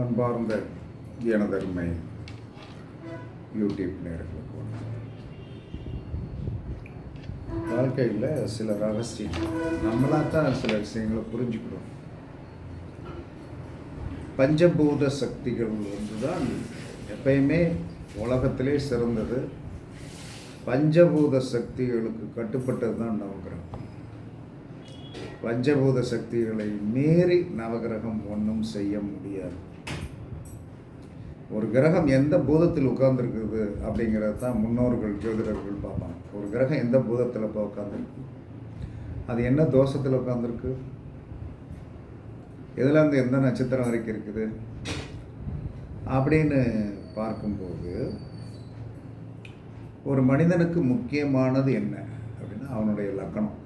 அன்பார்ந்த எனதருமை யூடியூப் நேர்களுக்கு வாழ்க்கையில் சில ரகசியம். நம்மளாக தான் சில விஷயங்களை புரிஞ்சுக்கிறோம். பஞ்சபூத சக்திகள் வந்து தான் எப்பயுமே உலகத்திலே சிறந்தது. பஞ்சபூத சக்திகளுக்கு கட்டுப்பட்டது தான் நவகிரகம். பஞ்சபூத சக்திகளை மீறி நவகிரகம் ஒன்றும் செய்ய முடியாது. ஒரு கிரகம் எந்த பூதத்தில் உட்கார்ந்துருக்குது அப்படிங்கிறது தான் முன்னோர்கள் ஜோதிடர்கள் பார்ப்பாங்க. ஒரு கிரகம் எந்த பூதத்தில் இப்போ உட்காந்துருக்கு அது என்ன தோஷத்தில் உட்காந்துருக்கு எதுலேருந்து எந்த நட்சத்திரம் வரைக்கும் இருக்குது? அப்படின்னு பார்க்கும்போது ஒரு மனிதனுக்கு முக்கியமானது என்ன அப்படின்னா அவனுடைய லக்கணம்.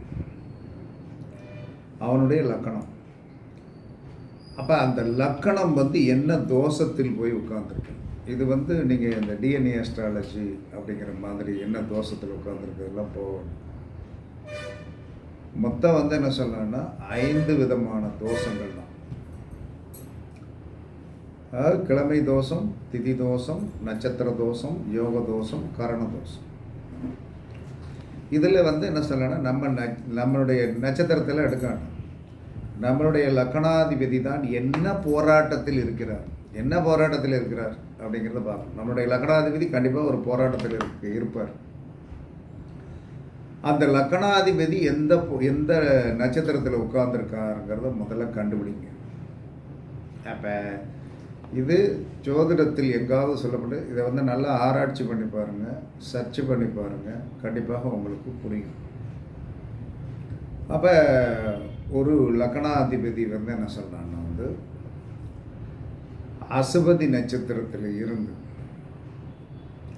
அவனுடைய லக்கணம். அப்போ அந்த லக்கணம் வந்து என்ன தோஷத்தில் போய் உட்காந்துருக்கு இது வந்து நீங்கள் இந்த டிஎன்ஏ அஸ்ட்ராலஜி அப்படிங்கிற மாதிரி என்ன தோஷத்தில் உட்காந்துருக்குதெல்லாம் போகணும் மொத்தம் வந்து என்ன சொல்லணும்னா ஐந்து விதமான தோஷங்கள் தான். அதாவது கிழமை தோஷம் திதி தோஷம் நட்சத்திர தோஷம் யோக தோஷம் கரண தோஷம். இதில் வந்து என்ன சொல்லணும்னா நம்ம ந நம்மளுடைய நட்சத்திரத்தில் எடுக்கணும் நம்மளுடைய லக்கணாதிபதி தான் என்ன போராட்டத்தில் இருக்கிறார்? என்ன போராட்டத்தில் இருக்கிறார்? அப்படிங்கிறத பார்ப்போம் நம்மளுடைய லக்கணாதிபதி கண்டிப்பாக ஒரு போராட்டத்தில் இருக்கு இருப்பார். அந்த லக்கணாதிபதி எந்த எந்த நட்சத்திரத்தில் உட்கார்ந்துருக்காருங்கிறத முதல்ல கண்டுபிடிங்க. அப்போ இது ஜோதிடத்தில் எங்காவது சொல்லப்பட்டு இதை வந்து நல்லா ஆராய்ச்சி பண்ணி பாருங்கள் சர்ச் பண்ணி பாருங்கள் கண்டிப்பாக உங்களுக்கு புரியும். அப்போ ஒரு லக்னாதிபதி வந்து என்ன சொல்கிறான்னா வந்து அசுபதி நட்சத்திரத்தில் இருந்து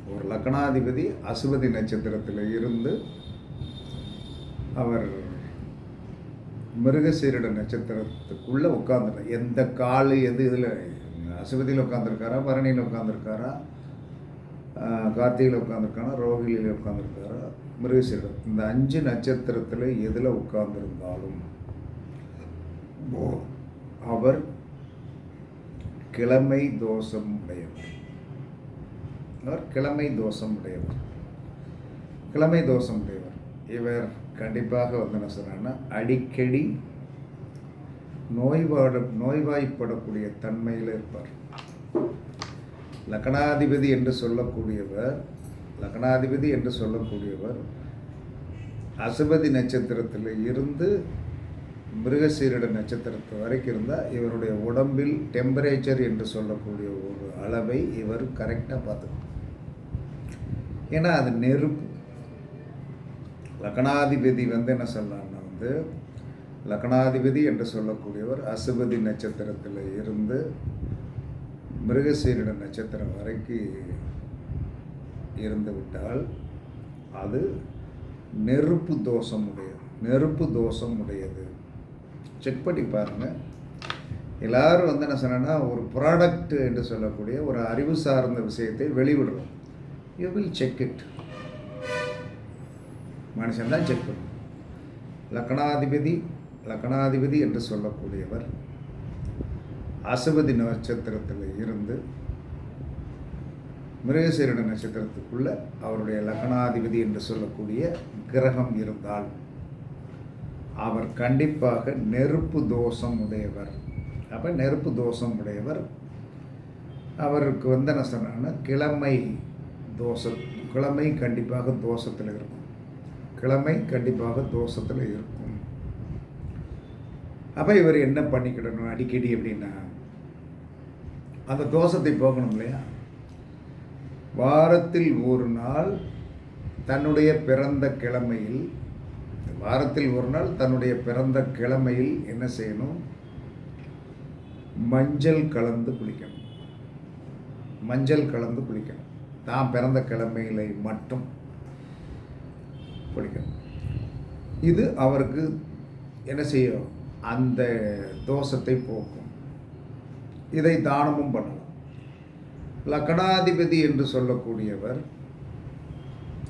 ஒரு லக்னாதிபதி அசுபதி நட்சத்திரத்தில் இருந்து அவர் மிருகசீரிட நட்சத்திரத்துக்குள்ளே உட்காந்துட்டார் எந்த கால் எது இதில் அசுபதியில் உட்காந்துருக்காரா பரணியில் உட்காந்துருக்காரா கார்த்திகையில் உட்காந்துருக்காரா ரோகிலியில் உட்காந்துருக்காரா மிருகசீரிடம் இந்த அஞ்சு நட்சத்திரத்தில் எதில் உட்காந்துருந்தாலும் அவர் கிழமை தோஷம் உடையவர். அவர் கிழமை தோஷம் உடையவர். கிழமை தோஷம் உடையவர். இவர் கண்டிப்பாக வந்து என்ன சொல்கிறாங்கன்னா அடிக்கடி நோய்வாட நோய்வாய்ப்படக்கூடிய தன்மையில் இருப்பார். லக்னாதிபதி என்று சொல்லக்கூடியவர் லக்னாதிபதி என்று சொல்லக்கூடியவர் அசுபதி நட்சத்திரத்தில் இருந்து மிருகசீரிட நட்சத்திரத்து வரைக்கும் இருந்தால் இவருடைய உடம்பில் டெம்பரேச்சர் என்று சொல்லக்கூடிய ஒரு அளவை இவர் கரெக்டாக பார்த்துக்கணும். ஏன்னா அது நெருப்பு. லக்னாதிபதி வந்து என்ன சொல்லலாம்னா வந்து லக்னாதிபதி என்று சொல்லக்கூடியவர் அசுபதி நட்சத்திரத்தில் இருந்து மிருகசீரிட நட்சத்திரம் வரைக்கும் இருந்து விட்டால் அது நெருப்பு தோஷம் உடையது நெருப்பு தோஷம் உடையது செக் பண்ணி பாருங்கள் எல்லோரும் வந்து என்ன சொன்னேன்னா ஒரு ப்ராடக்ட் என்று சொல்லக்கூடிய ஒரு அறிவு சார்ந்த விஷயத்தை வெளிவிடுறோம். யூ வில் செக் இட் மனுஷன் தான் செக் பண்ணும். லக்னாதிபதி லக்னாதிபதி என்று சொல்லக்கூடியவர் அசுபதி நட்சத்திரத்தில் இருந்து மிருகசீரட நட்சத்திரத்துக்குள்ள அவருடைய லக்னாதிபதி என்று சொல்லக்கூடிய கிரகம் இருந்தால் அவர் கண்டிப்பாக நெருப்பு தோஷம் உடையவர். அப்போ நெருப்பு தோஷம் உடையவர். அவருக்கு வந்து என்ன சொன்னாங்கன்னா கிழமை தோஷ கிழமை கண்டிப்பாக தோஷத்தில் இருக்கும். கிழமை கண்டிப்பாக தோஷத்தில் இருக்கும். அப்போ இவர் என்ன பண்ணிக்கிடணும் அடிக்கடி அப்படின்னா அந்த தோஷத்தை போகணும் இல்லையா? வாரத்தில் ஒரு நாள் தன்னுடைய பிறந்த கிழமையில் வாரத்தில் ஒரு நாள் தன்னுடைய பிறந்த கிழமையில் என்ன செய்யணும்? மஞ்சள் கலந்து குளிக்கணும். மஞ்சள் கலந்து குளிக்கணும். தான் பிறந்த கிழமையில மட்டும் குளிக்கணும். இது அவருக்கு என்ன செய்யும்? அந்த தோஷத்தை போக்கும். இதை தானமும் பண்ணலாம் லக்கணாதிபதி என்று சொல்லக்கூடியவர்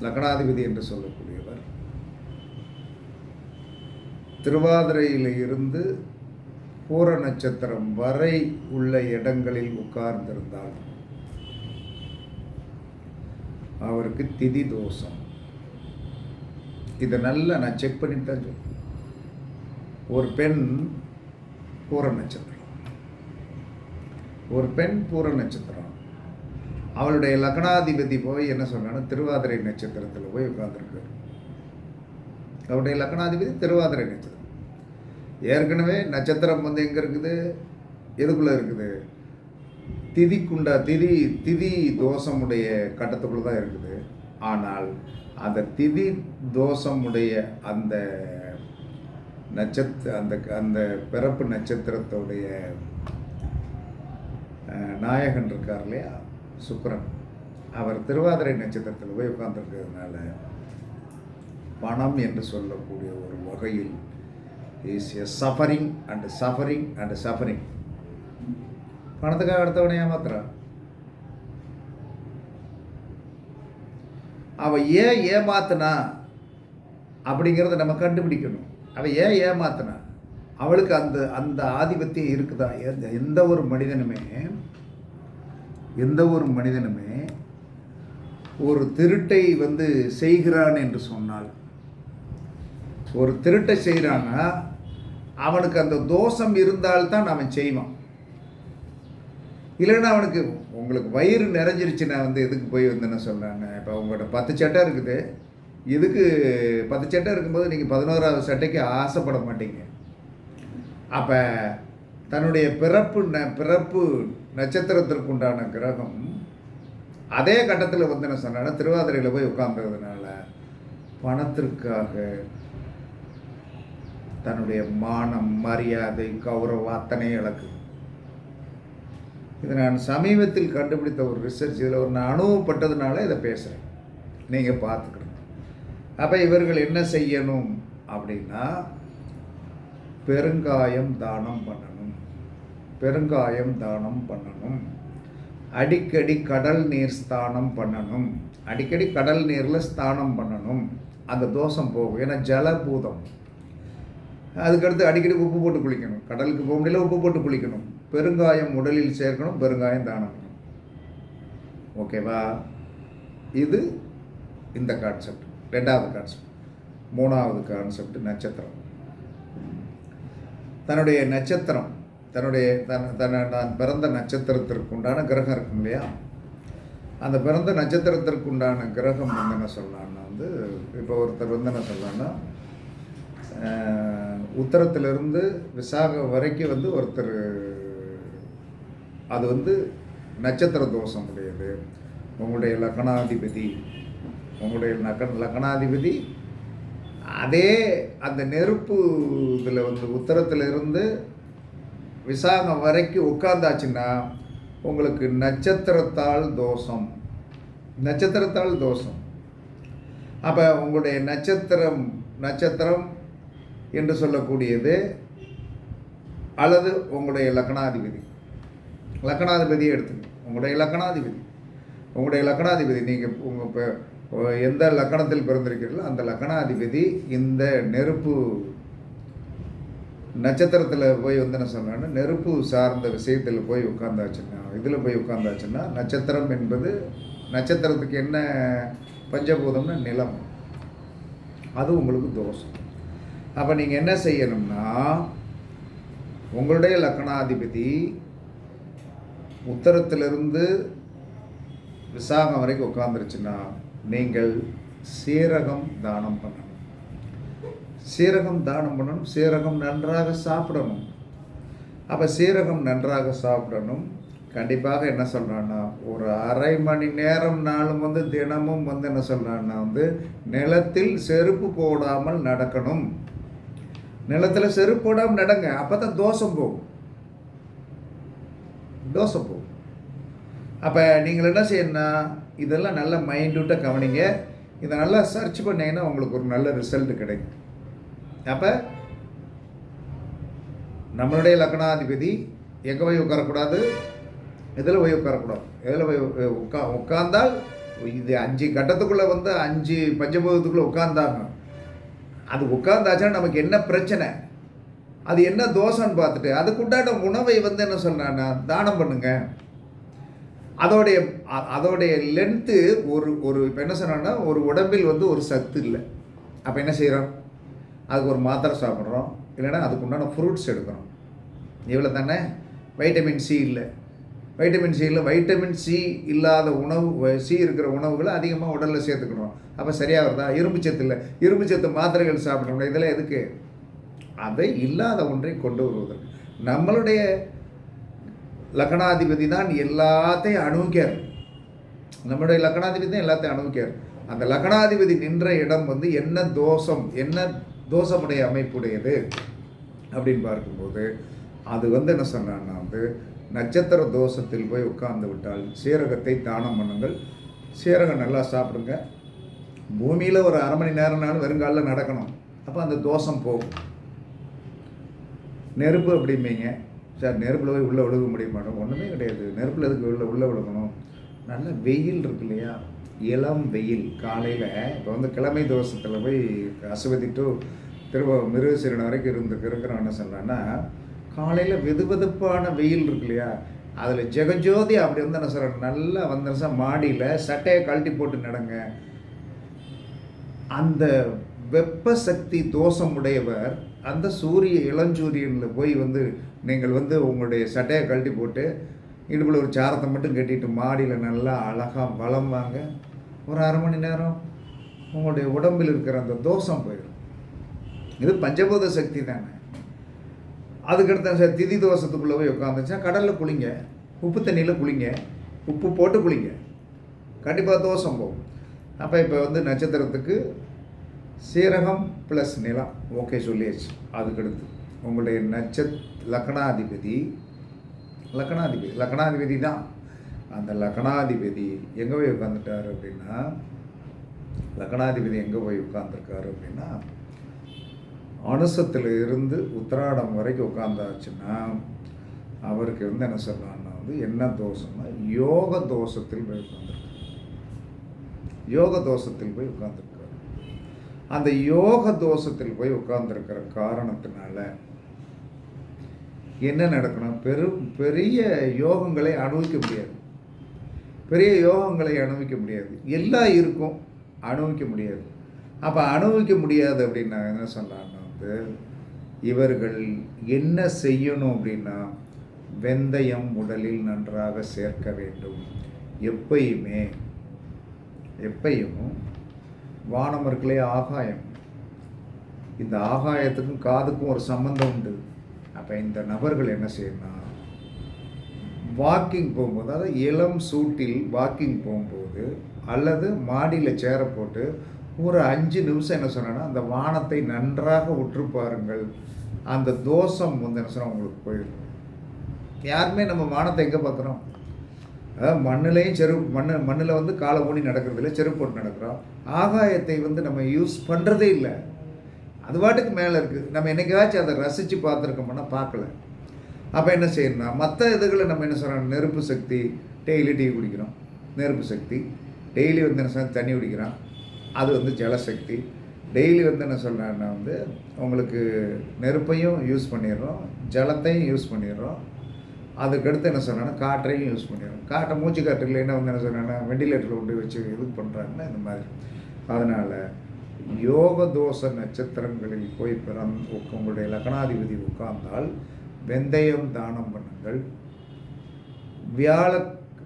லக்கணாதிபதி என்று சொல்லக்கூடியவர் திருவாதிரையில் இருந்து பூர நட்சத்திரம் வரை உள்ள இடங்களில் உட்கார்ந்திருந்தால் அவருக்கு திதி தோஷம். இதை நல்லா நான் செக் பண்ணிட்டேன் தான் ஒரு பெண் பூர நட்சத்திரம். ஒரு பெண் பூர நட்சத்திரம். அவளுடைய லக்னாதிபதி போய் என்ன சொன்னான்னா திருவாதிரை நட்சத்திரத்தில் போய் உட்கார்ந்துருக்காரு. அவருடைய லக்னாதிபதி திருவாதிரை நட்சத்திரம். ஏற்கனவே நட்சத்திரம் வந்து எங்கே இருக்குது? எதுக்குள்ளே இருக்குது? திதிக்குண்டா திதி திதி தோஷமுடைய கட்டத்துக்குள்ள தான் இருக்குது. ஆனால் அந்த திதி தோஷமுடைய அந்த நட்சத்திர அந்த அந்த பிறப்பு நட்சத்திரத்துடைய நாயகன் இருக்கார் இல்லையா? சுக்கரன். அவர் திருவாதிரை நட்சத்திரத்தில் போய் உட்காந்துருக்கிறதுனால பணம் என்று சொல்லக்கூடிய ஒரு வகையில் is a suffering and suffering and suffering பணத்துக்காக அடுத்தவனை ஏமாத்துறான். அவள் ஏன் ஏமாத்தினா அப்படிங்கிறத நம்ம கண்டுபிடிக்கணும். அவள் ஏன் ஏமாத்தினா? அவளுக்கு அந்த அந்த ஆதிபத்தியம் இருக்குதா? எந்த எந்த ஒரு மனிதனுமே எந்த ஒரு மனிதனுமே ஒரு திருட்டை வந்து செய்கிறான் என்று சொன்னால் ஒரு திருட்டை செய்கிறான்னா அவனுக்கு அந்த தோஷம் இருந்தால்தான் அவன் செய்வான். இல்லைன்னா அவனுக்கு உங்களுக்கு வயிறு நிறைஞ்சிருச்சு நான் வந்து எதுக்கு போய் வந்து என்ன சொல்கிறாங்க இப்போ உங்கள்கிட்ட பத்து சட்டை இருக்குது. எதுக்கு பத்து சட்டை இருக்கும்போது நீங்கள் பதினோராவது சட்டைக்கு ஆசைப்பட மாட்டீங்க. அப்போ தன்னுடைய பிறப்பு ந பிறப்பு நட்சத்திரத்திற்கு உண்டான கிரகம் அதே கட்டத்தில் வந்து என்ன சொன்னான்னா திருவாதிரையில் போய் உட்கார்ந்ததுனால பணத்திற்காக தன்னுடைய மானம் மரியாதை கௌரவம் அத்தனை இழக்கு. இது நான் சமீபத்தில் கண்டுபிடித்த ஒரு ரிசர்ச் இதில் ஒரு நான் அனுபவப்பட்டதுனால இதை பேசுகிறேன் நீங்கள் பார்த்துக்கணும். அப்போ இவர்கள் என்ன செய்யணும் அப்படின்னா பெருங்காயம் தானம் பண்ணணும். பெருங்காயம் தானம் பண்ணணும். அடிக்கடி கடல் நீர் ஸ்தானம் பண்ணணும். அடிக்கடி கடல் நீரில் ஸ்தானம் பண்ணணும். அந்த தோஷம் போகும். ஏன்னா ஜலபூதம். அதுக்கடுத்து அடிக்கடி உப்பு போட்டு குளிக்கணும். கடலுக்கு போக முடியல உப்பு போட்டு குளிக்கணும். பெருங்காயம் உடலில் சேர்க்கணும் பெருங்காயம் தானம் ஓகேவா இது இந்த கான்செப்ட் ரெண்டாவது கான்செப்ட் மூணாவது கான்செப்ட் நட்சத்திரம். தன்னுடைய நட்சத்திரம் தன்னுடைய தன் தன்னை நான் பிறந்த நட்சத்திரத்திற்கு உண்டான கிரகம் இருக்கும் இல்லையா? அந்த பிறந்த நட்சத்திரத்திற்கு உண்டான கிரகம் வந்து என்ன சொல்லலான்னா வந்து இப்போ ஒருத்தர் வந்து என்ன சொல்லலான்னா உத்தரத்திலிருந்து விசாகம் வரைக்கும் வந்து ஒருத்தர் அது வந்து நட்சத்திர தோஷம் உடையது உங்களுடைய லக்னாதிபதி உங்களுடைய லக்க லக்னாதிபதி அதே அந்த நெருப்பு இதில் வந்து உத்தரத்திலிருந்து விசாகம் வரைக்கும் உட்கார்ந்தாச்சுன்னா உங்களுக்கு நட்சத்திரத்தால் தோஷம் நட்சத்திரத்தால் தோஷம். அப்போ உங்களுடைய நட்சத்திரம் நட்சத்திரம் என்று சொல்லக்கூடியது அல்லது உங்களுடைய லக்னாதிபதி லக்னாதிபதியை எடுத்துங்க. உங்களுடைய லக்னாதிபதி உங்களுடைய லக்னாதிபதி நீங்கள் உங்கள் இப்போ எந்த லக்கணத்தில் பிறந்திருக்கிறீர்களோ அந்த லக்னாதிபதி இந்த நெருப்பு நட்சத்திரத்தில் போய் வந்து என்ன சொன்னேன்னா நெருப்பு சார்ந்த விஷயத்தில் போய் உட்காந்தாச்சுன்னா இதில் போய் உட்காந்தாச்சுன்னா நட்சத்திரம் என்பது நட்சத்திரத்துக்கு என்ன பஞ்சபூதம்னா நிலம். அது உங்களுக்கு தோஷம். அப்போ நீங்கள் என்ன செய்யணும்னா உங்களுடைய லக்னாதிபதி உத்தரத்திலிருந்து விசாகம் வரைக்கும் உட்காந்துருச்சுன்னா நீங்கள் சீரகம் தானம் பண்ணணும். சீரகம் தானம் பண்ணணும். சீரகம் நன்றாக சாப்பிடணும். அப்போ சீரகம் நன்றாக சாப்பிடணும். கண்டிப்பாக என்ன சொல்கிறான்னா ஒரு அரை மணி நேரம் நாளும் வந்து தினமும் வந்து என்ன சொல்கிறான்னா வந்து நிலத்தில் செருப்பு போடாமல் நடக்கணும். நிலத்தில் செருப்போடாமல் நடங்க அப்போ தான் தோஷம் போகும். தோஷம் போகும். அப்போ நீங்கள் என்ன செய்யணும்னா இதெல்லாம் நல்ல மைண்ட்யூட்டாக கவனிங்க. இதை நல்லா சர்ச் பண்ணீங்கன்னா உங்களுக்கு ஒரு நல்ல ரிசல்ட் கிடைக்கும். அப்போ நம்மளுடைய லக்னாதிபதி எங்கே போய் உட்காரக்கூடாது? இதில் போய் உட்காரக்கூடாது? எதில் போய் உட்கா உட்கார்ந்தால் இது அஞ்சு கட்டத்துக்குள்ளே வந்து அஞ்சு பஞ்சபூதத்துக்குள்ளே உட்கார்ந்தாங்க அது உட்கார்ந்தாச்சுன்னா நமக்கு என்ன பிரச்சனை? அது என்ன தோசைன்னு பார்த்துட்டு அதுக்குண்டான உணவை வந்து என்ன சொல்கிறான்னா தானம் பண்ணுங்க. அதோடைய அதோடைய லென்த்து ஒரு ஒரு இப்போ என்ன சொன்னான்னா ஒரு உடம்பில் வந்து ஒரு சத்து இல்லை. அப்போ என்ன செய்கிறோம் அதுக்கு ஒரு மாத்திரை சாப்பிட்றோம். இல்லைன்னா அதுக்கு உண்டான ஃப்ரூட்ஸ் எடுக்கிறோம். இவ்வளோ தானே வைட்டமின் சி இல்லை. வைட்டமின் சி இல்லை வைட்டமின் சி இல்லாத உணவு சி இருக்கிற உணவுகளை அதிகமாக உடலில் சேர்த்துக்கணும். அப்போ சரியாக வருதா இரும்பு சத்து இல்லை. இரும்பு சத்து மாத்திரைகள் சாப்பிடணும் இதெல்லாம் எதுக்கு? அதை இல்லாத ஒன்றை கொண்டு வருவதற்கு. நம்மளுடைய லக்னாதிபதி தான் எல்லாத்தையும் அணுவிக்கார் நம்மளுடைய லக்னாதிபதி தான் எல்லாத்தையும் அணுவிக்கார் அந்த லக்னாதிபதி நின்ற இடம் வந்து என்ன தோஷம் என்ன தோஷமுடைய அமைப்புடையது? அப்படின்னு பார்க்கும்போது அது வந்து என்ன சொன்னான்னா வந்து நட்சத்திர தோஷத்தில் போய் உட்கார்ந்து விட்டால் சீரகத்தை தானம் பண்ணுங்கள். சீரகம் நல்லா சாப்பிடுங்க. பூமியில் ஒரு அரை மணி நேரம்னாலும் வருங்காலில் நடக்கணும். அப்போ அந்த தோஷம் போகும். நெருப்பு அப்படிம்பீங்க. சார் நெருப்பில் போய் உள்ளே விழுக முடிய மாட்டோம். ஒன்றுமே கிடையாது. நெருப்பில் எதுக்கு உள்ளே உள்ளே விழுகணும்? நல்ல வெயில் இருக்கு இல்லையா? இளம் வெயில். காலையில் இப்போ வந்து கிழமை தோஷத்தில் போய் அசுவதி டு திரும்ப மிருகசீரன் வரைக்கும் இருந்து இருக்கிறோம். என்ன சொல்கிறேன்னா காலையில் வெது வெதுப்பான வெயில் இருக்கு இல்லையா? அதில் ஜெகஜோதி அப்படி வந்து என்ன சொல்கிறேன் நல்லா வந்து சார்? மாடியில் சட்டையை கழட்டி போட்டு நடங்க. அந்த வெப்ப சக்தி தோஷம் உடையவர் அந்த சூரிய இளஞ்சூரியனில் போய் வந்து நீங்கள் வந்து உங்களுடைய சட்டையை கழட்டி போட்டு இடுப்பில் ஒரு சாரத்தை மட்டும் கட்டிட்டு மாடியில் நல்லா அழகாக வளம் வாங்க. ஒரு அரை மணி நேரம் உங்களுடைய உடம்பில் இருக்கிற அந்த தோஷம் போயிடும். இது பஞ்சபூத சக்தி தானே. அதுக்கடுத்த ச- திதி தோஷத்துக்குள்ளே போய் உட்காந்துச்சா கடலில் குளிங்க உப்பு தண்ணியில் குளிங்க உப்பு போட்டு குளிங்க. கண்டிப்பாக தோஷம் போகும். அப்போ இப்போ வந்து நட்சத்திரத்துக்கு சீரகம் ப்ளஸ் நிலம். ஓகே சொல்லியாச்சு. அதுக்கடுத்து உங்களுடைய நட்சத் லக்னாதிபதி லக்னாதிபதி லக்னாதிபதி தான். அந்த லக்னாதிபதி எங்கே போய் உட்காந்துட்டார் அப்படின்னா லக்னாதிபதி எங்கே போய் உட்காந்துருக்காரு அப்படின்னா அனுசத்தில் இருந்து உத்திராடம் வரைக்கும் உட்காந்தாச்சுன்னா அவருக்கு வந்து என்ன சொல்லலாம்னா வந்து என்ன தோஷம்னா யோக தோஷத்தில் போய் உட்காந்துருக்காரு யோக தோஷத்தில் போய் உட்காந்துருக்காரு அந்த யோக தோஷத்தில் போய் உட்காந்துருக்கிற காரணத்தினால என்ன நடக்கணும்? பெரும் பெரிய யோகங்களை அனுபவிக்க முடியாது. பெரிய யோகங்களை அனுபவிக்க முடியாது. எல்லாம் இருக்கும் அனுபவிக்க முடியாது. அப்போ அனுபவிக்க முடியாது அப்படின்னா என்ன சொல்லலாம்னா வந்து இவர்கள் என்ன செய்யணும் அப்படின்னா வெந்தயம் உடலில் நன்றாக சேர்க்க வேண்டும். எப்பயுமே எப்பயும் வானம் ஆகாயம். இந்த ஆகாயத்துக்கும் காதுக்கும் ஒரு சம்பந்தம் உண்டு. அப்போ இந்த நபர்கள் என்ன செய்யணும் வாக்கிங் போகும்போது அதாவது இளம் சூட்டில் வாக்கிங் போகும்போது அல்லது மாடியில் சேர போட்டு ஒரு அஞ்சு நிமிஷம் என்ன சொன்னேன்னா அந்த வானத்தை நன்றாக உற்று பாருங்கள். அந்த தோஷம் வந்து என்ன சொன்னால் உங்களுக்கு போயிடும். யாருமே நம்ம வானத்தை எங்கே பார்க்குறோம்? அதாவது மண்ணுலேயும் செருப்பு மண்ணு மண்ணில் வந்து காலை ஊனி நடக்கிறது இல்லை செருப்பு போட்டு நடக்கிறோம். ஆகாயத்தை வந்து நம்ம யூஸ் பண்ணுறதே இல்லை. அது பாட்டுக்கு மேலே இருக்குது நம்ம என்னைக்காச்சும் அதை ரசித்து பார்த்துருக்கோம்னா பார்க்கல. அப்போ என்ன செய்யணும்னா மற்ற இதுகளை நம்ம என்ன சொல்கிறோம் நெருப்பு சக்தி டெய்லி டீ குடிக்கிறோம். நெருப்பு சக்தி. டெய்லி வந்து என்ன சொன்னால் தண்ணி குடிக்கிறோம். அது வந்து ஜலசக்தி. டெய்லி வந்து என்ன சொல்கிறேன்னா வந்து உங்களுக்கு நெருப்பையும் யூஸ் பண்ணிடுறோம் ஜலத்தையும் யூஸ் பண்ணிடுறோம். அதுக்கடுத்து என்ன சொன்னேன்னா காற்றையும் யூஸ் பண்ணிடுறோம். காற்றை மூச்சு காற்று இல்லைன்னா வந்து என்ன சொல்கிறேன்னா வெண்டிலேட்டரில் கொண்டு வச்சு இது பண்ணுறாங்கன்னா இந்த மாதிரி. அதனால் யோக தோஷ நட்சத்திரங்களில் போய் பிறந் உங்களுடைய லக்னாதிபதி உட்கார்ந்தால் வெந்தயம் தானம் பண்ணுங்கள். வியாழ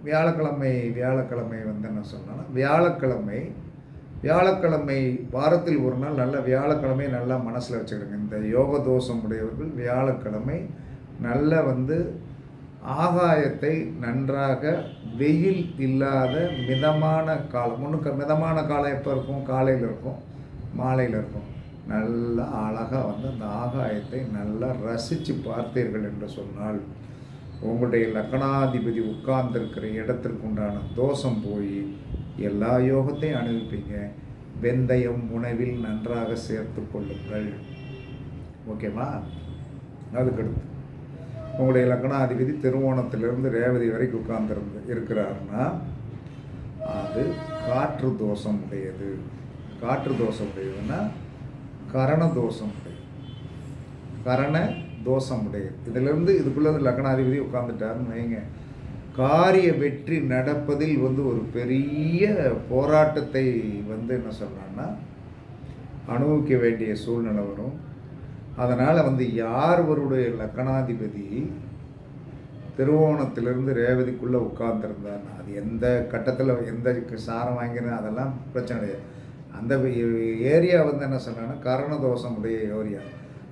வியாழக்கிழமை வியாழக்கிழமை வந்து என்ன சொன்னால் வியாழக்கிழமை வியாழக்கிழமை வாரத்தில் ஒரு நாள் நல்ல வியாழக்கிழமை நல்லா மனசில் வச்சுக்கிடுங்க. இந்த யோக தோஷம் உடையவர்கள் வியாழக்கிழமை நல்ல வந்து ஆகாயத்தை நன்றாக வெயில் இல்லாத மிதமான காலம். ஒன்றுக்கு மிதமான காலம் எப்போ இருக்கும்? காலையில் இருக்கும் மாலையில் இருக்கும். நல்லா அழகாக வந்து அந்த ஆகாயத்தை நல்லா ரசித்து பார்த்தீர்கள் என்று சொன்னால் உங்களுடைய லக்னாதிபதி உட்கார்ந்திருக்கிற இடத்திற்கு உண்டான தோஷம் போய் எல்லா யோகத்தையும் அனுபவிப்பீங்க. வெந்தயம் உணவில் நன்றாக சேர்த்து கொள்ளுங்கள். ஓகேவா அதுக்கடுத்து. உங்களுடைய லக்னாதிபதி திருவோணத்திலிருந்து ரேவதி வரைக்கும் உட்கார்ந்துருந்து இருக்கிறாருன்னா அது காற்று தோஷம் உடையது காற்று தோஷம் உடையதுன்னா கரண தோஷம் உடையது கரண தோஷம் உடையது இதிலிருந்து இதுக்குள்ளே லக்னாதிபதி உட்காந்துட்டாருன்னு வைங்க. காரிய வெற்றி நடப்பதில் வந்து ஒரு பெரிய போராட்டத்தை வந்து என்ன சொல்கிறான்னா அனுபவிக்க வேண்டிய சூழ்நிலை வரும். அதனால் வந்து யார்வருடைய லக்கணாதிபதி திருவோணத்திலிருந்து ரேவதிக்குள்ளே உட்கார்ந்துருந்தார் அது எந்த கட்டத்தில் எந்த சாரம் வாங்கினா அதெல்லாம் பிரச்சனை கிடையாது அந்த ஏரியா வந்து என்ன சொன்னான்னா கரணதோஷம் உடைய ஏரியா.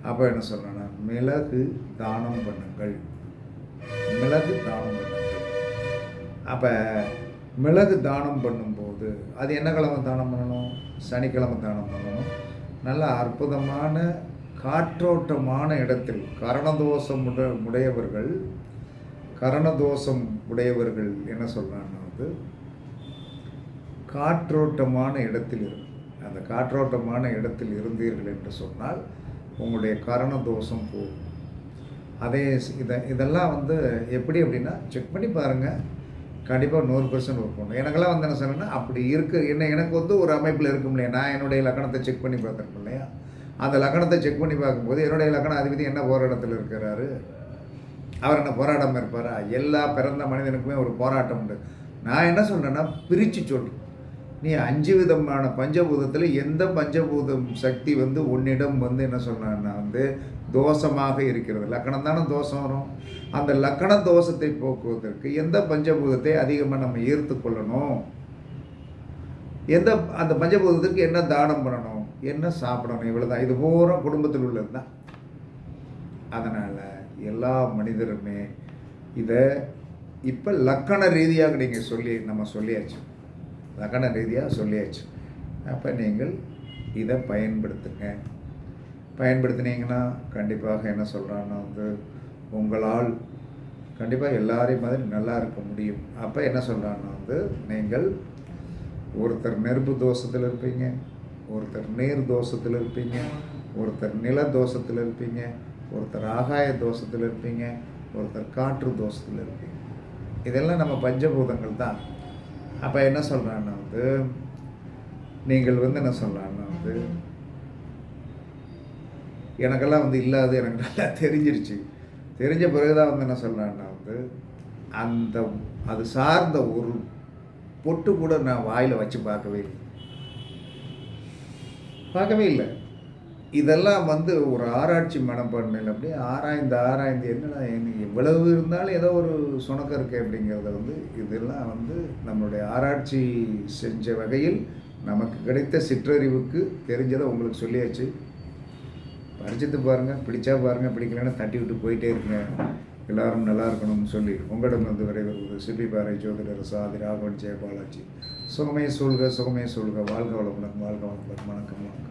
அப்போ என்ன சொல்கிறேன்னா மிளகு தானம் பண்ணுங்கள். மிளகு தானம் பண்ணுங்கள். அப்போ மிளகு தானம் பண்ணும்போது அது என்ன கிழமை தானம் பண்ணணும்? சனிக்கிழமை தானம் பண்ணணும். நல்ல அற்புதமான காற்றோட்டமான இடத்தில் கரணதோஷம் உட உடையவர்கள் கரணதோஷம் உடையவர்கள் என்ன சொல்கிறாங்கன்னா வந்து காற்றோட்டமான இடத்தில் இருக்கும் அந்த காற்றோட்டமான இடத்தில் இருந்தீர்கள் என்று சொன்னால் உங்களுடைய கரண தோஷம் போகும். அதே இதை இதெல்லாம் வந்து எப்படி அப்படின்னா செக் பண்ணி பாருங்கள் கண்டிப்பாக நூறு பர்சன்ட் ஒர்க் பண்ணும் எனக்கெல்லாம் வந்து என்ன சொன்னேன்னா அப்படி இருக்கு என்ன எனக்கு வந்து ஒரு அமைப்பில் இருக்கும் இல்லையா? நான் என்னுடைய லக்கணத்தை செக் பண்ணி பார்த்துருக்கோம் இல்லையா? அந்த லக்கணத்தை செக் பண்ணி பார்க்கும்போது என்னுடைய லக்கணம் அதிபதி என்ன போராட்டத்தில் இருக்கிறாரு? அவர் என்ன போராடாமல் இருப்பாரா? எல்லா பிறந்த மனிதனுக்குமே ஒரு போராட்டம் உண்டு. நான் என்ன சொல்கிறேன்னா பிரித்து சொல்கிறேன் நீ அஞ்சு விதமான பஞ்சபூதத்தில் எந்த பஞ்சபூதம் சக்தி வந்து உன்னிடம் வந்து என்ன சொல்கிறேன்னா வந்து தோஷமாக இருக்கிறது லக்கணம் தானே தோஷம் வரும். அந்த லக்கண தோஷத்தை போக்குவதற்கு எந்த பஞ்சபூதத்தை அதிகமாக நம்ம ஈர்த்து கொள்ளணும்? எந்த அந்த பஞ்சபூதத்துக்கு என்ன தானம் பண்ணணும்? என்ன சாப்பிடணும்? இவ்வளோதான் இது பூரா குடும்பத்தில் உள்ளது தான் அதனால் எல்லா மனிதருமே இதை இப்போ லக்கண ரீதியாக நீங்கள் சொல்லி நம்ம சொல்லியாச்சு. லக்கண ரீதியாக சொல்லியாச்சு. அப்போ நீங்கள் இதை பயன்படுத்துங்க. பயன்படுத்தினீங்கன்னா கண்டிப்பாக என்ன சொல்கிறான்னா வந்து உங்களால் கண்டிப்பாக எல்லாரையும் மாதிரி நல்லா இருக்க முடியும். அப்போ என்ன சொல்கிறான்னா வந்து நீங்கள் ஒருத்தர் நெருப்பு தோஷத்தில் இருப்பீங்க ஒருத்தர் நீர் தோஷத்தில் இருப்பீங்க ஒருத்தர் நில தோஷத்தில் இருப்பீங்க ஒருத்தர் ஆகாய தோஷத்தில் இருப்பீங்க ஒருத்தர் காற்று தோஷத்தில் இருப்பீங்க. இதெல்லாம் நம்ம பஞ்சபூதங்கள் தான். அப்போ என்ன சொல்கிறான்னா வந்து நீங்கள் வந்து என்ன சொல்கிறான்னா வந்து எனக்கெல்லாம் வந்து இல்லாது எனக்கு நல்லா தெரிஞ்சிருச்சு. தெரிஞ்ச பிறகு தான் வந்து என்ன சொல்கிறேன்னா வந்து அந்த அது சார்ந்த ஒரு பொட்டு கூட நான் வாயில் வச்சு பார்க்கவே இல்லை. பார்க்கவே இல்லை. இதெல்லாம் வந்து ஒரு ஆராய்ச்சி மனப்பான்மையில் அப்படியே ஆராய்ந்து ஆராய்ந்து என்னடா எனக்கு எவ்வளவு இருந்தாலும் ஏதோ ஒரு சுணக்கம் இருக்கு அப்படிங்கிறத வந்து இதெல்லாம் வந்து நம்மளுடைய ஆராய்ச்சி செஞ்ச வகையில் நமக்கு கிடைத்த சிற்றறிவுக்கு தெரிஞ்சதை உங்களுக்கு சொல்லியாச்சு. படிச்சுட்டு பாருங்கள் பிடிச்சா பாருங்கள் பிடிக்கலன்னா தட்டி விட்டு போயிட்டே இருங்க. எல்லாரும் நல்லா இருக்கணும்னு சொல்லி உங்களிடம் வந்து விரைவது சிபி பாறை ஜோதிடர் சாதி ராகவன் ஜெயபாலாஜி. சுகமே சொல்க சுகமே சொல்க வாழ்க வளமுடன் வாழ்க வளமுடன். வணக்கம் வணக்கம்.